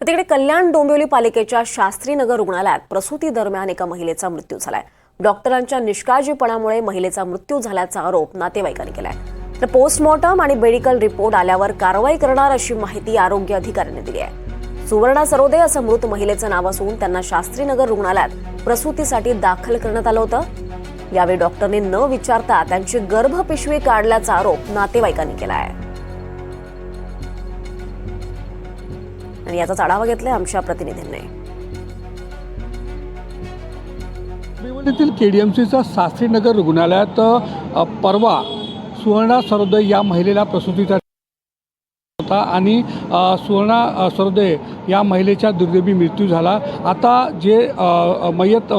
तर तिकडे कल्याण डोंबिवली पालिकेच्या शास्त्रीनगर रुग्णालयात प्रसूती दरम्यान एका महिलेचा मृत्यू झालाय. डॉक्टरांच्या निष्काळजीपणामुळे महिलेचा मृत्यू झाल्याचा आरोप नातेवाईकांनी केलाय. तर पोस्टमॉर्टम आणि मेडिकल रिपोर्ट आल्यावर कारवाई करणार अशी माहिती आरोग्य अधिकाऱ्यांनी दिली आहे. सुवर्णा सरोदे असं मृत महिलेचं नाव असून त्यांना शास्त्रीनगर रुग्णालयात प्रसूतीसाठी दाखल करण्यात आलं होतं. यावेळी डॉक्टरने न विचारता त्यांची गर्भपिशवी काढल्याचा आरोप नातेवाईकांनी केला आहे आणि याचाच आढावा घेतलाय आमच्या प्रतिनिधींनी. येथील के डी एम सीचा शास्त्रीनगर रुग्णालयात परवा सुवर्णा सरोदय या महिलेला प्रसूतीचा होता आणि सुवर्णा सरोदय या महिलेचा दुर्दैवी मृत्यू झाला. आता जे मयत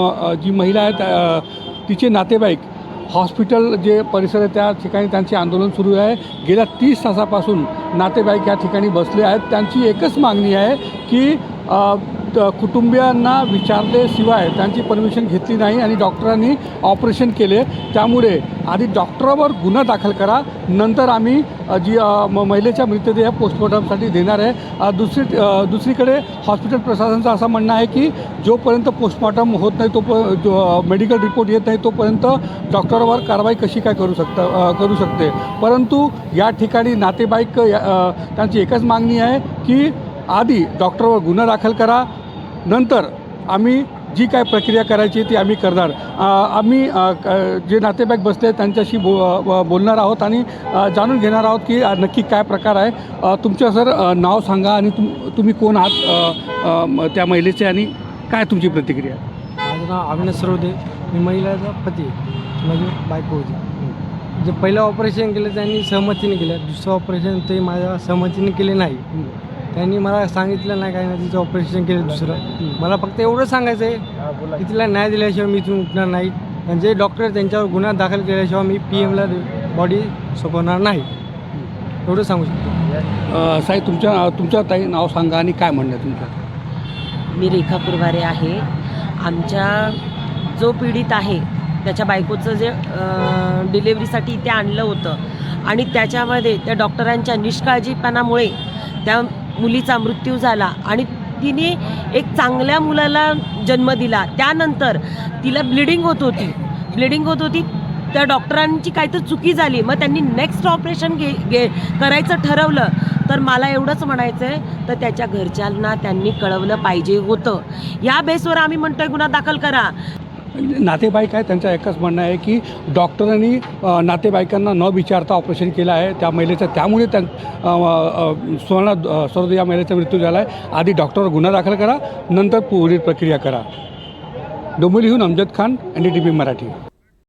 जी महिला आहे त्या- तिचे नातेवाईक हॉस्पिटल जे परिसर आहे त्या ठिकाणी त्यांचे आंदोलन सुरू आहे. गेल्या तीस तासापासून नातेवाईक या ठिकाणी बसले आहेत. त्यांची एकच मागणी आहे की कुटुंबियांना विचारल्याशिवाय त्यांची परमिशन घेतली नाही आणि डॉक्टरांनी ऑपरेशन केले. त्यामुळे आधी डॉक्टरावर गुन्हा दाखल करा. नंतर आम्ही जी म- महिलेच्या मृतदेह पोस्टमॉर्टमसाठी देणार आहे. दुसरी दुसरीकडे हॉस्पिटल प्रशासनाचं असं म्हणणं आहे की जोपर्यंत पोस्टमॉर्टम होत नाही तो मेडिकल रिपोर्ट येत नाही तोपर्यंत डॉक्टरवर कारवाई कशी काय करू शकता करू शकते. परंतु या ठिकाणी नातेवाईक या- त्यांची एकच मागणी आहे की आधी डॉक्टरवर गुन्हा दाखल करा. नंतर आम्ही जी काय प्रक्रिया करायची ती आम्ही करणार. आम्ही क- जे नातेवाईक बसले त्यांच्याशी बो बोलणार आहोत आणि जाणून घेणार आहोत की नक्की काय प्रकार आहे. तुमचं सर नाव सांगा आणि तुम तुम्ही कोण आहात त्या महिलेचे आणि काय तुमची प्रतिक्रिया माझं नाव अविनाश सरोदे. मी महिलाचा पती माझी बायको होती. जे पहिलं ऑपरेशन केलं त्यांनी सहमतीने केलं. दुसरं ऑपरेशन ते माझ्या सहमतीने केले नाही. त्यांनी मला सांगितलं नाही काय नाही तिचं ऑपरेशन केलं दुसरं. मला फक्त एवढं सांगायचं आहे की तिला न्याय दिल्याशिवाय मी इथून उठणार नाही. आणि जे डॉक्टर त्यांच्यावर गुन्हा दाखल केल्याशिवाय मी पी एमला बॉडी सोपवणार नाही. एवढं सांगू शकतो. अ, साई तुमच्या तुमच्या ताई नाव सांगा आणि काय म्हणणं आहे तुमचं? मी रेखा कुरवारे आहे. आमच्या जो पीडित आहे त्याच्या बायकोचं जे डिलेवरीसाठी इथे आणलं होतं. आणि त्याच्यामध्ये त्या डॉक्टरांच्या निष्काळजीपणामुळे त्या मुलीचा मृत्यू झाला आणि तिने एक चांगल्या मुलाला जन्म दिला. त्यानंतर तिला ब्लिडिंग होत होती. ब्लिडिंग होत होती. त्या डॉक्टरांची काहीतरी चुकी झाली. मग त्यांनी नेक्स्ट ऑपरेशन घे घे करायचं ठरवलं. तर मला एवढंच म्हणायचं आहे तर त्याच्या घरच्यांना त्यांनी कळवलं पाहिजे होतं. या बेसवर आम्ही म्हणतोय गुन्हा दाखल करा. नातेवाईक आहे त्यांचं एकच म्हणणं आहे की डॉक्टरांनी नातेवाईकांना न विचारता ऑपरेशन केलं आहे त्या महिलेचं. त्यामुळे त्या सुवर्ण अ, या महिलेचा मृत्यू झाला आहे आधी डॉक्टरवर गुन्हा दाखल करा नंतर पुढील प्रक्रिया करा. डोंबिवलीहून Amjad Khan N D T V Marathi.